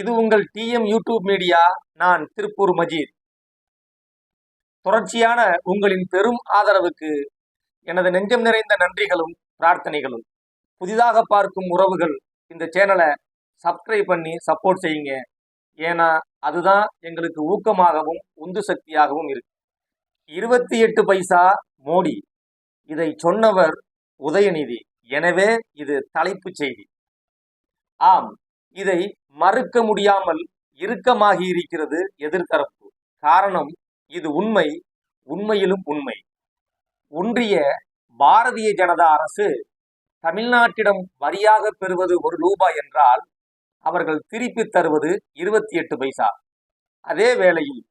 இது உங்கள் DM YouTube media நான் திருப்பூர் மஜீத். தொடர்ச்சியான உங்களின் பெரும் ஆதரவுக்கு எனது நெஞ்சம் நிறைந்த நன்றிகளும் பிரார்த்தனைகளும். புதிதாக பார்க்கும் உறவுகள் இந்த சேனலை சப்ஸ்கிரைப் பண்ணி சப்போர்ட் செய்யுங்க. ஏன்னா அதுதான் எங்களுக்கு ஊக்கமாகவும் உந்து சக்தியாகவும் இருக்கு. இருபத்தி எட்டு பைசா மோடி. இதை சொன்னவர் உதயநிதி. எனவே இது தலைப்புச் செய்தி. ஆம் இதை மறுக்க முடியாமல் இறுக்கமாகி இருக்கிறது எதிர்த்தரப்பு. காரணம் இது உண்மை உண்மையிலும் உண்மை. ஒன்றிய பாரதிய ஜனதா அரசு தமிழ்நாட்டிடம் வரியாக பெறுவது ஒரு ரூபாய் என்றால் அவர்கள் திருப்பி தருவது இருபத்தி எட்டு பைசா. அதே வேளையில்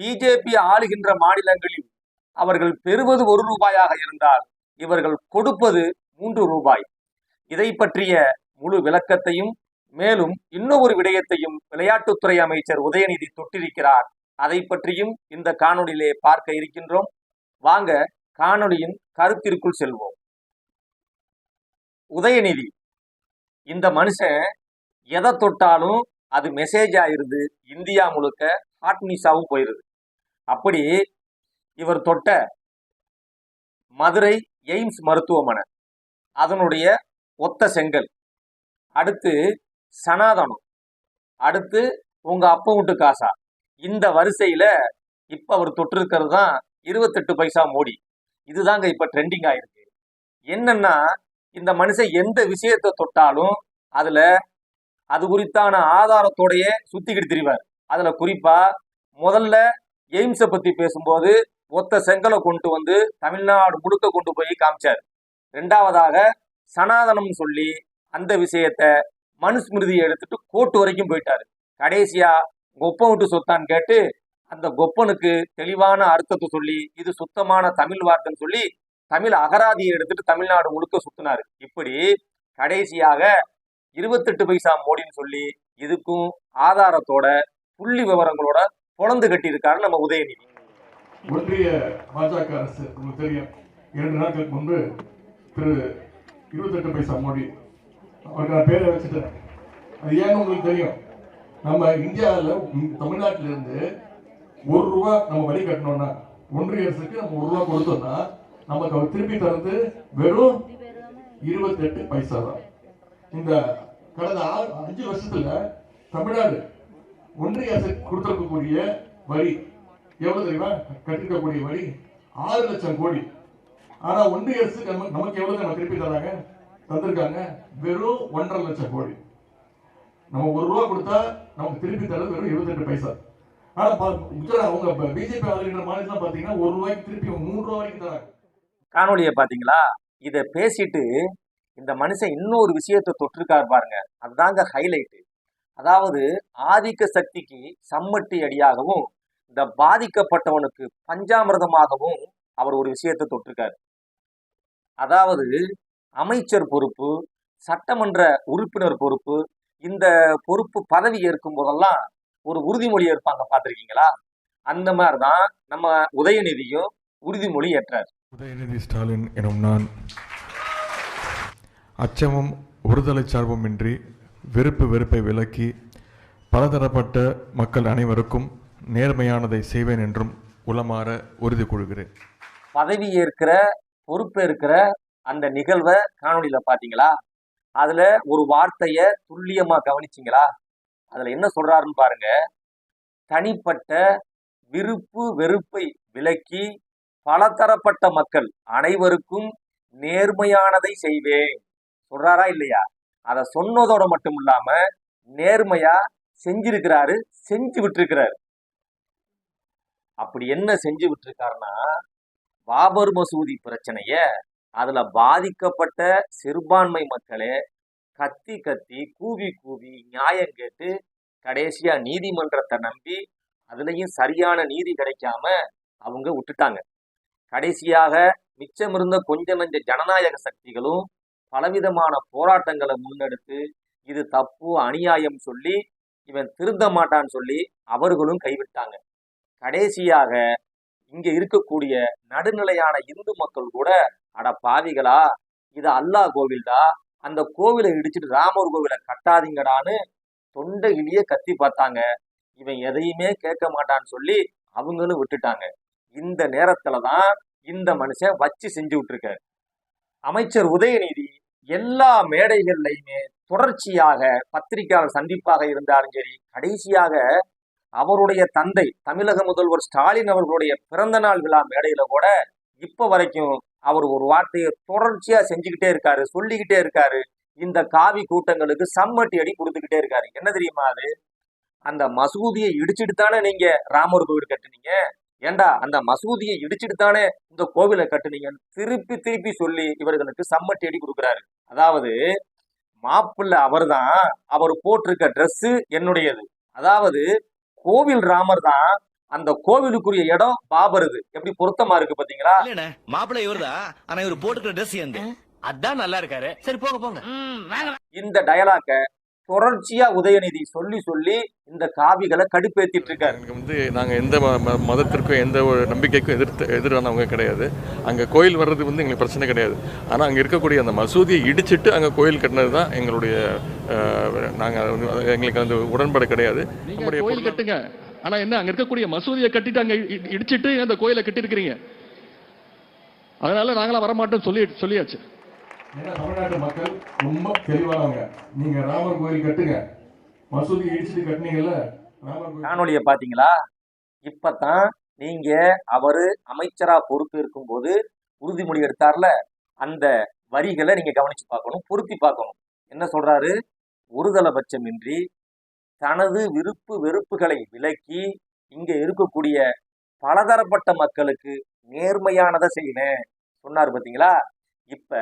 பிஜேபி ஆளுகின்ற மாநிலங்களில் அவர்கள் பெறுவது ஒரு ரூபாயாக இருந்தால் இவர்கள் கொடுப்பது மூன்று ரூபாய். இதை பற்றிய முழு விளக்கத்தையும் மேலும் இன்னொரு விடயத்தையும் விளையாட்டுத்துறை அமைச்சர் உதயநிதி தொட்டிருக்கிறார். அதை பற்றியும் இந்த காணொலியிலே பார்க்க இருக்கின்றோம். வாங்க காணொலியின் கருத்திற்குள் செல்வோம். உதயநிதி இந்த மனுஷன் எதை தொட்டாலும் அது மெசேஜ் ஆயிருது இந்தியா முழுக்க ஹாட் நியூஸாகவும் போயிருது அப்படி இவர் தொட்ட மதுரை எய்ம்ஸ் மருத்துவமனை அதனுடைய ஒத்த செங்கல். அடுத்து சனாதனம். அடுத்து உங்க அப்பா வீட்டு காசா. இந்த வரிசையில இப்ப அவர் தொட்டிருக்கிறது தான் இருபத்தெட்டு பைசா மோடி. இதுதாங்க இப்ப ட்ரெண்டிங் ஆயிருக்கு. என்னன்னா இந்த மனுஷன் எந்த விஷயத்தை தொட்டாலும் அதுல அது குறித்தான ஆதாரத்தோடையே சுத்திக்கிட்டு திரிவார். அதுல குறிப்பா முதல்ல எய்ம்ஸை பத்தி பேசும்போது ஒத்த செங்கலை கொண்டு வந்து தமிழ்நாடு முழுக்க கொண்டு போய் காமிச்சார். ரெண்டாவதாக சனாதனம் சொல்லி அந்த விஷயத்த மனுஸ்மிருதியை எடுத்துட்டு கோர்ட் வரைக்கும் போயிட்டாரு. கடைசியா கொப்பம் விட்டு சொத்தான்னு கேட்டு அந்த கொப்பனுக்கு தெளிவான அர்த்தத்தை சொல்லி இது சுத்தமான தமிழ் வார்த்தைன்னு சொல்லி தமிழ் அகராதியை எடுத்துட்டு தமிழ்நாடு முழுக்க சுத்தினாரு. இப்படி கடைசியாக இருபத்தெட்டு பைசா மோடின்னு சொல்லி இதுக்கும் ஆதாரத்தோட புள்ளி விவரங்களோட பொழந்து கட்டியிருக்காரு நம்ம உதயநிதி. ஒன்றிய பாஜக அரசு உங்களுக்கு தெரியும் இரண்டு நாட்களுக்கு முன்பு திரு இருபத்தெட்டு பைசா மோடி அவருக்கு நான் பேரை வச்சுட்டேன். அது ஏன்னு உங்களுக்கு தெரியும்? நம்ம இந்தியாவில் தமிழ்நாட்டில இருந்து ஒரு ரூபா நம்ம வரி கட்டணும்னா ஒன்றிய அரசுக்கு நம்ம ஒரு ரூபா கொடுத்தோம்னா நமக்கு அவர் திருப்பி தரது வெறும் இருபத்தெட்டு பைசா தான். இந்த கடந்த ஆறு அஞ்சு வருஷத்துல தமிழ்நாடு ஒன்றிய அரசு கொடுத்திருக்கக்கூடிய வரி எவ்வளவு தெரியுமா? கட்டிருக்கக்கூடிய வரி ஆறு லட்சம் கோடி. ஆனா ஒன்றிய அரசு நம்ம நமக்கு எவ்வளவு நம்ம திருப்பி தராங்க? தந்திருக்காங்க. வெறும் ஒன்றரை லட்சம் கோடி. நம்ம ஒரு ரூபா கொடுத்தா நமக்கு திருப்பி தரது வெறும் இருபத்தெட்டு பைசா. ஆனா குஜராத் அவங்க பிஜேபி ஆளுகிற மாநிலம் பாத்தீங்கன்னா ஒரு ரூபாய்க்கு திருப்பி மூணு ரூபா வரைக்கும் தராங்க. காணொலியை பாத்தீங்களா? இதை பேசிட்டு இந்த மனுஷன் இன்னொரு விஷயத்தை தொற்றுக்கார் பாருங்க. அதுதாங்க ஹைலைட்டு அதாவது ஆதிக்க சக்திக்கு சம்மட்டி அடியாகவும் இந்த பாதிக்கப்பட்டவனுக்கு பஞ்சாமிரதமாகவும் அவர் ஒரு விஷயத்தை தொட்டிருக்காரு. அதாவது அமைச்சர் பொறுப்பு சட்டமன்ற உறுப்பினர் பொறுப்பு இந்த பொறுப்பு பதவி ஏற்கும் போதெல்லாம் ஒரு உறுதிமொழி ஏற்பாங்க பார்த்திருக்கீங்களா? அந்த மாதிரி தான் நம்ம உதயநிதியும் உறுதிமொழி ஏற்றார். உதயநிதி ஸ்டாலின் எனும் நான் அச்சமும் ஒருதலை சார்புமின்றி வெறுப்பு வெறுப்பை விலக்கி பலதரப்பட்ட மக்கள் அனைவருக்கும் நேர்மையானதை செய்வேன் என்றும் உளமாற உறுதி கொள்கிறேன் பதவி ஏற்கிற பொறுப்பேற்கிற அந்த நிகழ்வை காணொலியில பாத்தீங்களா? அதுல ஒரு வார்த்தைய துல்லியமா கவனிச்சிங்களா? அதுல என்ன சொல்றாருன்னு பாருங்க. தனிப்பட்ட விருப்பு வெறுப்பை விலக்கி பலதரப்பட்ட மக்கள் அனைவருக்கும் நேர்மையானதை செய்வேன். சொல்றாரா இல்லையா? அதை சொன்னதோட மட்டும் இல்லாம நேர்மையா செஞ்சிருக்கிறாரு செஞ்சு விட்டுருக்கிறாரு. அப்படி என்ன செஞ்சு விட்டுருக்காருன்னா பாபர் மசூதி பிரச்சனைய அதுல பாதிக்கப்பட்ட சிறுபான்மை மக்களே கத்தி கத்தி கூவி கூவி நியாயம் கேட்டு கடைசியா நீதிமன்றத்தை நம்பி அதுலயும் சரியான நீதி கிடைக்காம அவங்க விட்டுட்டாங்க. கடைசியாக மிச்சமிருந்த கொஞ்ச நஞ்ச ஜனநாயக சக்திகளும் பலவிதமான போராட்டங்களை முன்னெடுத்து இது தப்பு அநியாயம் சொல்லி இவன் திருந்த மாட்டான்னு சொல்லி அவர்களும் கைவிட்டாங்க. கடைசியாக இங்க இருக்கக்கூடிய நடுநிலையான இந்து மக்கள் கூட அட பாவிகளா இது அல்லாஹ் கோவில்டா? அந்த கோவிலை இடிச்சிட்டு ராமர் கோவிலை கட்டாதீங்கடான்னு தொண்டையிலேயே கத்தி பார்த்தாங்க. இவன் எதையுமே கேட்க மாட்டான்னு சொல்லி அவங்களும் விட்டுட்டாங்க. இந்த நேரத்துல தான் இந்த மனுஷன் வச்சு செஞ்சு விட்டுருக்க அமைச்சர் உதயநிதி எல்லா மேடைகள்லையுமே தொடர்ச்சியாக பத்திரிகையாளர் சந்திப்பாக இருந்தாலும் சரி கடைசியாக அவருடைய தந்தை தமிழக முதல்வர் ஸ்டாலின் அவர்களுடைய பிறந்த நாள் விழா மேடையில கூட இப்ப வரைக்கும் அவர் ஒரு வார்த்தையை தொடர்ச்சியா செஞ்சுக்கிட்டே இருக்காரு சொல்லிக்கிட்டே இருக்காரு. இந்த காவி கூட்டங்களுக்கு சம்மட்டி அடி கொடுத்துக்கிட்டே இருக்காரு. என்ன தெரியுமா அது? அந்த மசூதியை இடிச்சிட்டு தானே நீங்க ராமர் கோவில் கட்டுனீங்க? ஏண்டா அந்த மசூதியை இடிச்சிட்டு தானே இந்த கோவிலை கட்டுனீங்கன்னு திருப்பி திருப்பி சொல்லி இவர்களுக்கு சம்மட்டி அடி கொடுக்குறாரு. அதாவது மாப்பிள்ளை அவர்தான் அவர் போட்டிருக்க ட்ரெஸ்ஸு என்னுடையது. அதாவது கோவில் ராமர் தான் அந்த கோவிலுக்குரிய இடம் பாபருது. எப்படி பொருத்தமா இருக்கு பாத்தீங்களா? மாப்பிள்ளை இவர்தான் ஆனா இவர் போட்டுக்கிற ட்ரெஸ் எந்த அதான் நல்லா இருக்காரு. சரி போங்க போங்க. இந்த டயலாக்க தொடர்ச்சியா உதயநிதி சொல்லி சொல்லி இந்த காவிகளை கடுப்பேத்திட்டு இருக்காரு. எனக்கு வந்து நாங்கள் எந்த ம- ம- மதத்திற்கும் எந்த ஒரு நம்பிக்கைக்கும் எதிர்த்து எதிரானவங்க கிடையாது. அங்கே கோயில் வர்றது வந்து எங்களுக்கு பிரச்சனை கிடையாது. ஆனால் அங்கே இருக்கக்கூடிய அந்த மசூதியை இடிச்சிட்டு அங்கே கோயில் கட்டினது தான் எங்களுடைய நாங்கள் எங்களுக்கு அந்த உடன்பாடு கிடையாது. நீங்க கோயில் கட்டுங்க. ஆனா என்ன அங்க இருக்கக்கூடிய மசூதியை கட்டிட்டு அங்க இடிச்சிட்டு அந்த கோயிலை கட்டிருக்கிறீங்க அதனால நாங்களாம் வரமாட்டோம் சொல்லி சொல்லியாச்சு. தமிழ்நாட்டு மக்கள் ரொம்ப தெளிவானவங்க. நீங்க ராமர் கோயில் கட்டுங்க. மசூதி இடிச்சிட்டு கட்டினீங்கல்ல காணொளிய பாத்தீங்களா இப்பதான் நீங்க அவரு அமைச்சரா பொறுப்பு இருக்கும்போது உறுதிமொழி எடுத்தார்ல. அந்த வரிகளை நீங்க கவனிச்சு பார்க்கணும் பொருத்தி பார்க்கணும். என்ன சொல்றாரு? ஒருதலைபட்சமின்றி தனது விருப்பு வெறுப்புகளை விலக்கி இங்க இருக்கக்கூடிய பலதரப்பட்ட மக்களுக்கு நேர்மையானதை செய்யணும் சொன்னார் பார்த்தீங்களா? இப்ப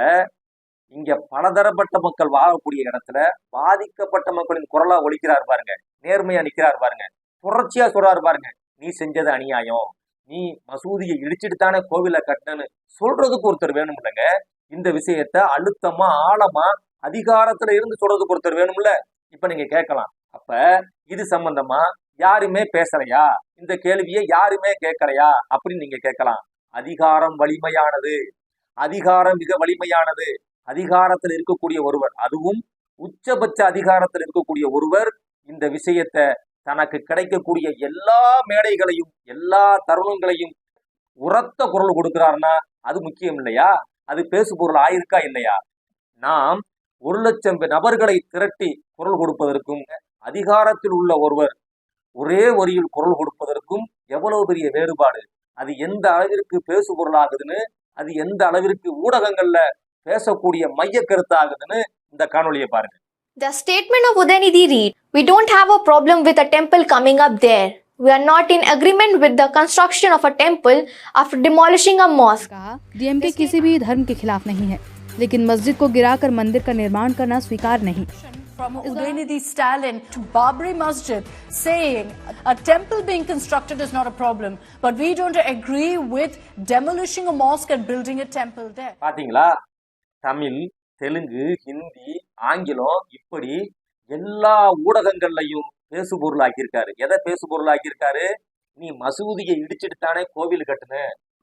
இங்க பலதரப்பட்ட மக்கள் வாழக்கூடிய இடத்துல பாதிக்கப்பட்ட மக்களின் குரலா ஒழிக்கிறார் பாருங்க. நேர்மையா நிக்கிறார் பாருங்க. தொடர்ச்சியா சொல்றாரு பாருங்க. நீ செஞ்சது அநியாயம். நீ மசூதியை இடிச்சிட்டு தானே கோவிலை கட்டணும்னு சொல்றதுக்கு ஒருத்தர் வேணும் இல்லைங்க. இந்த விஷயத்த அழுத்தமா ஆழமா அதிகாரத்துல இருந்து சொல்றதுக்கு ஒருத்தர் வேணும்ல? இப்ப நீங்க கேட்கலாம். அப்ப இது சம்பந்தமா யாருமே பேசலையா? இந்த கேள்வியை யாருமே கேட்கலையா? அப்படின்னு நீங்க கேட்கலாம். அதிகாரம் வலிமையானது. அதிகாரம் மிக வலிமையானது. அதிகாரத்தில் இருக்கக்கூடிய ஒருவர் அதுவும் உச்சபட்ச அதிகாரத்தில் இருக்கக்கூடிய ஒருவர் இந்த விஷயத்த தனக்கு கிடைக்கக்கூடிய எல்லா மேடைகளையும் எல்லா தருணங்களையும் உரத்த குரல் கொடுக்கிறாருன்னா அது முக்கியம் இல்லையா? அது பேசு பொருள் ஆயிருக்கா இல்லையா? நாம் ஒரு லட்சம் நபர்களை திரட்டி குரல் கொடுப்பதற்கும் அதிகாரத்தில் உள்ள ஒருவர் ஒரே வரியில் குரல் கொடுப்பதற்கும் எவ்வளவு பெரிய வேறுபாடு அது எந்த அளவிற்கு பேசு பொருளாகுதுன்னு அது எந்த அளவிற்கு ஊடகங்கள்ல பேசக்கூடிய மைய கருத்தாகுதுன்னு இந்த காணொளியை பாருங்க The statement of Udaynidhi read, We don't have a problem with a temple coming up there. We are not in agreement with the construction of a temple after demolishing a mosque. कहा DMK किसी भी धर्म के खिलाफ नहीं है लेकिन मस्जिद को गिराकर मंदिर का निर्माण करना स्वीकार नहीं from Udaynidhi Stalin to Babri Masjid saying a temple being constructed is not a problem, but we don't agree with demolishing a mosque and building a temple there. பாத்தீங்களா தமிழ் தெலுங்கு ஹிந்தி ஆங்கிலம் இப்படி எல்லா ஊடகங்கள்லையும் பேசு பொருளாக்கியிருக்காரு எதை பேசு பொருளாக்கியிருக்காரு நீ மசூதியை இடிச்சிட்டு தானே கோவில் கட்டுன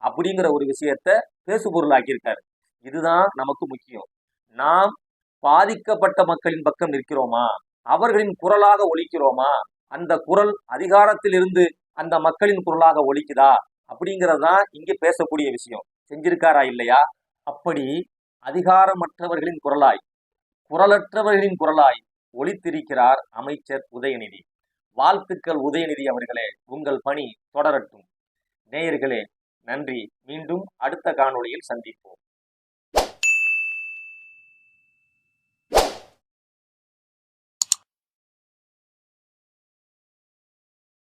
அப்படிங்கிற ஒரு விஷயத்த பேசு பொருளாக்கியிருக்காரு இதுதான் நமக்கு முக்கியம் நாம் பாதிக்கப்பட்ட மக்களின் பக்கம் நிற்கிறோமா? அவர்களின் குரலாக ஒழிக்கிறோமா அந்த குரல் அதிகாரத்திலிருந்து அந்த மக்களின் குரலாக ஒழிக்குதா அப்படிங்கிறது தான் இங்கே பேசக்கூடிய விஷயம். செஞ்சிருக்காரா இல்லையா? அப்படி அதிகாரமற்றவர்களின் குரலாய் குரலற்றவர்களின் குரலாய் ஒலித்திருக்கிறார் அமைச்சர் உதயநிதி. வாழ்த்துக்கள் உதயநிதி அவர்களே உங்கள் பணி தொடரட்டும். நேயர்களே நன்றி. மீண்டும் அடுத்த காணொளியில் சந்திப்போம்.